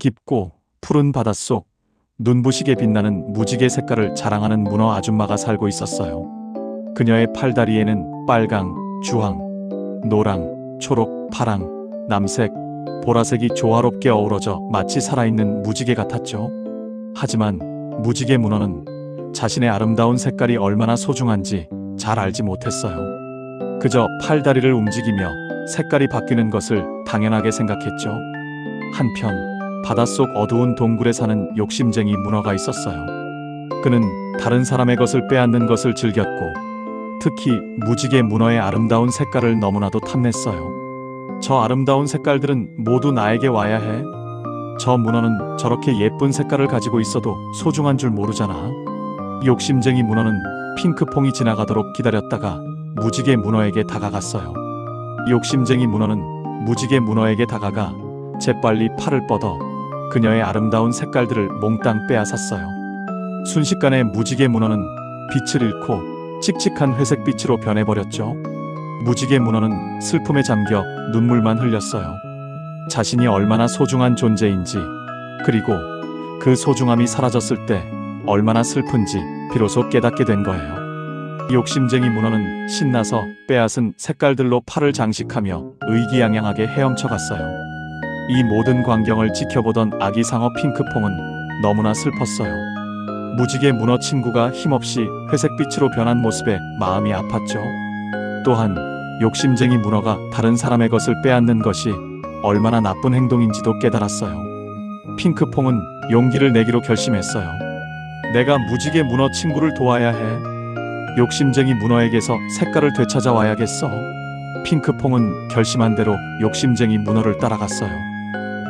깊고 푸른 바닷속 눈부시게 빛나는 무지개 색깔을 자랑하는 문어 아줌마가 살고 있었어요. 그녀의 팔다리에는 빨강, 주황, 노랑, 초록, 파랑, 남색, 보라색이 조화롭게 어우러져 마치 살아있는 무지개 같았죠. 하지만 무지개 문어는 자신의 아름다운 색깔이 얼마나 소중한지 잘 알지 못했어요. 그저 팔다리를 움직이며 색깔이 바뀌는 것을 당연하게 생각했죠. 한편 바닷속 어두운 동굴에 사는 욕심쟁이 문어가 있었어요. 그는 다른 사람의 것을 빼앗는 것을 즐겼고 특히 무지개 문어의 아름다운 색깔을 너무나도 탐냈어요. 저 아름다운 색깔들은 모두 나에게 와야 해. 저 문어는 저렇게 예쁜 색깔을 가지고 있어도 소중한 줄 모르잖아. 욕심쟁이 문어는 핑크퐁이 지나가도록 기다렸다가 무지개 문어에게 다가갔어요. 욕심쟁이 문어는 무지개 문어에게 다가가 재빨리 팔을 뻗어 그녀의 아름다운 색깔들을 몽땅 빼앗았어요. 순식간에 무지개 문어는 빛을 잃고 칙칙한 회색 빛으로 변해버렸죠. 무지개 문어는 슬픔에 잠겨 눈물만 흘렸어요. 자신이 얼마나 소중한 존재인지, 그리고 그 소중함이 사라졌을 때 얼마나 슬픈지 비로소 깨닫게 된 거예요. 욕심쟁이 문어는 신나서 빼앗은 색깔들로 팔을 장식하며 의기양양하게 헤엄쳐 갔어요. 이 모든 광경을 지켜보던 아기 상어 핑크퐁은 너무나 슬펐어요. 무지개 문어 친구가 힘없이 회색빛으로 변한 모습에 마음이 아팠죠. 또한 욕심쟁이 문어가 다른 사람의 것을 빼앗는 것이 얼마나 나쁜 행동인지도 깨달았어요. 핑크퐁은 용기를 내기로 결심했어요. 내가 무지개 문어 친구를 도와야 해. 욕심쟁이 문어에게서 색깔을 되찾아 와야겠어. 핑크퐁은 결심한 대로 욕심쟁이 문어를 따라갔어요.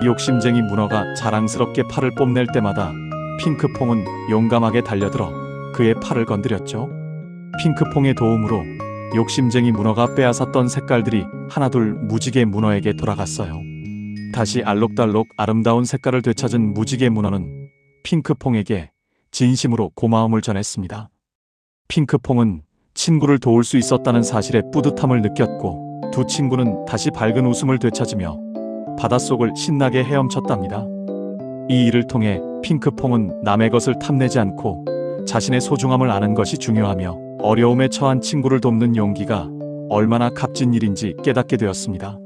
욕심쟁이 문어가 자랑스럽게 팔을 뽐낼 때마다 핑크퐁은 용감하게 달려들어 그의 팔을 건드렸죠. 핑크퐁의 도움으로 욕심쟁이 문어가 빼앗았던 색깔들이 하나둘 무지개 문어에게 돌아갔어요. 다시 알록달록 아름다운 색깔을 되찾은 무지개 문어는 핑크퐁에게 진심으로 고마움을 전했습니다. 핑크퐁은 친구를 도울 수 있었다는 사실에 뿌듯함을 느꼈고 두 친구는 다시 밝은 웃음을 되찾으며 바닷속을 신나게 헤엄쳤답니다. 이 일을 통해 핑크퐁은 남의 것을 탐내지 않고 자신의 소중함을 아는 것이 중요하며 어려움에 처한 친구를 돕는 용기가 얼마나 값진 일인지 깨닫게 되었습니다.